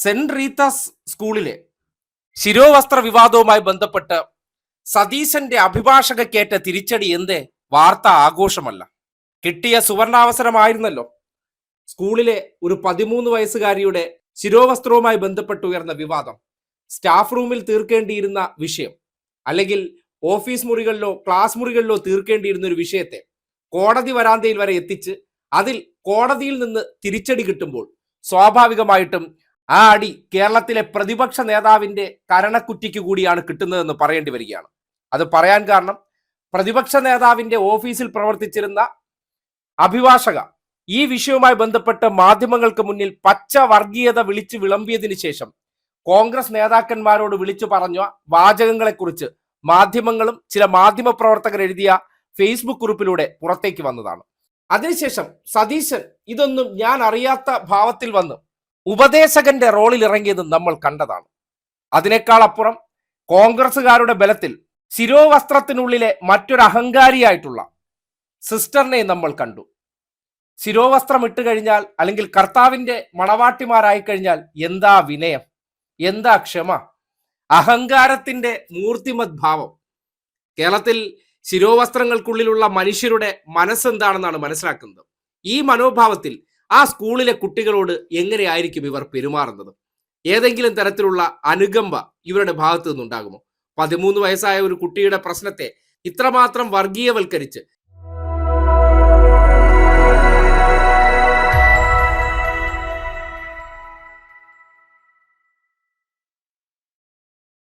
Saint Rita's സ്കൂളിലെ ശിരോവസ്ത്ര വിവാദവുമായി ബന്ധപ്പെട്ട് സതീശന്റെ അഭിഭാഷകക്കേറ്റ തിരിച്ചടി എന്തേ? വാർത്ത ആഘോഷമല്ല. കിട്ടിയ സുവർണാവസരമായിരുന്നല്ലോ. സ്കൂളിലെ ഒരു പതിമൂന്ന് വയസ്സുകാരിയുടെ ശിരോവസ്ത്രവുമായി ബന്ധപ്പെട്ട് ഉയർന്ന വിവാദം. സ്റ്റാഫ് റൂമിൽ തീർക്കേണ്ടിയിരുന്ന വിഷയം. അല്ലെങ്കിൽ ഓഫീസ് മുറികളിലോ ക്ലാസ് മുറികളിലോ തീർക്കേണ്ടിയിരുന്ന ഒരു വിഷയത്തെ കോടതി വരാന്തയിൽ വരെ എത്തിച്ച് അതിൽ കോടതിയിൽ നിന്ന് തിരിച്ചടി കിട്ടുമ്പോൾ സ്വാഭാവികമായിട്ടും ആ അടി കേരളത്തിലെ പ്രതിപക്ഷ നേതാവിന്റെ കരണക്കുറ്റിക്ക് കൂടിയാണ് കിട്ടുന്നതെന്ന് പറയേണ്ടി വരികയാണ്. അത് പറയാൻ കാരണം പ്രതിപക്ഷ നേതാവിന്റെ ഓഫീസിൽ പ്രവർത്തിച്ചിരുന്ന അഭിഭാഷക ഈ വിഷയവുമായി ബന്ധപ്പെട്ട് മാധ്യമങ്ങൾക്ക് മുന്നിൽ പച്ച വർഗീയത വിളിച്ചു വിളമ്പിയതിനു ശേഷം കോൺഗ്രസ് നേതാക്കന്മാരോട് വിളിച്ചു പറഞ്ഞ വാചകങ്ങളെക്കുറിച്ച് മാധ്യമങ്ങളും ചില മാധ്യമ പ്രവർത്തകർ എഴുതിയ ഫേസ്ബുക്ക് കുറിപ്പിലൂടെ പുറത്തേക്ക് വന്നതാണ്. അതിനുശേഷം സതീശൻ ഇതൊന്നും ഞാൻ അറിയാത്ത ഭാവത്തിൽ വന്ന് ഉപദേശകന്റെ റോളിൽ ഇറങ്ങിയത് നമ്മൾ കണ്ടതാണ്. അതിനേക്കാൾ അപ്പുറം കോൺഗ്രസുകാരുടെ ബലത്തിൽ ശിരോവസ്ത്രത്തിനുള്ളിലെ മറ്റൊരു അഹങ്കാരിയായിട്ടുള്ള സിസ്റ്ററിനെ നമ്മൾ കണ്ടു. ശിരോവസ്ത്രം ഇട്ട് കഴിഞ്ഞാൽ അല്ലെങ്കിൽ കർത്താവിന്റെ മണവാട്ടിമാരായി കഴിഞ്ഞാൽ എന്താ വിനയം? എന്താ ക്ഷമ? അഹങ്കാരത്തിന്റെ മൂർത്തിമത് ഭാവം കേരളത്തിൽ ശിരോവസ്ത്രങ്ങൾക്കുള്ളിലുള്ള മനുഷ്യരുടെ മനസ്സെന്താണെന്നാണ് മനസ്സിലാക്കുന്നത്. ഈ മനോഭാവത്തിൽ ആ സ്കൂളിലെ കുട്ടികളോട് എങ്ങനെയായിരിക്കും ഇവർ പെരുമാറുന്നത്? ഏതെങ്കിലും തരത്തിലുള്ള അനുകമ്പ ഇവരുടെ ഭാഗത്തു നിന്നുണ്ടാകുമോ? പതിമൂന്ന് വയസ്സായ ഒരു കുട്ടിയുടെ പ്രശ്നത്തെ ഇത്രമാത്രം വർഗീയവൽക്കരിച്ച്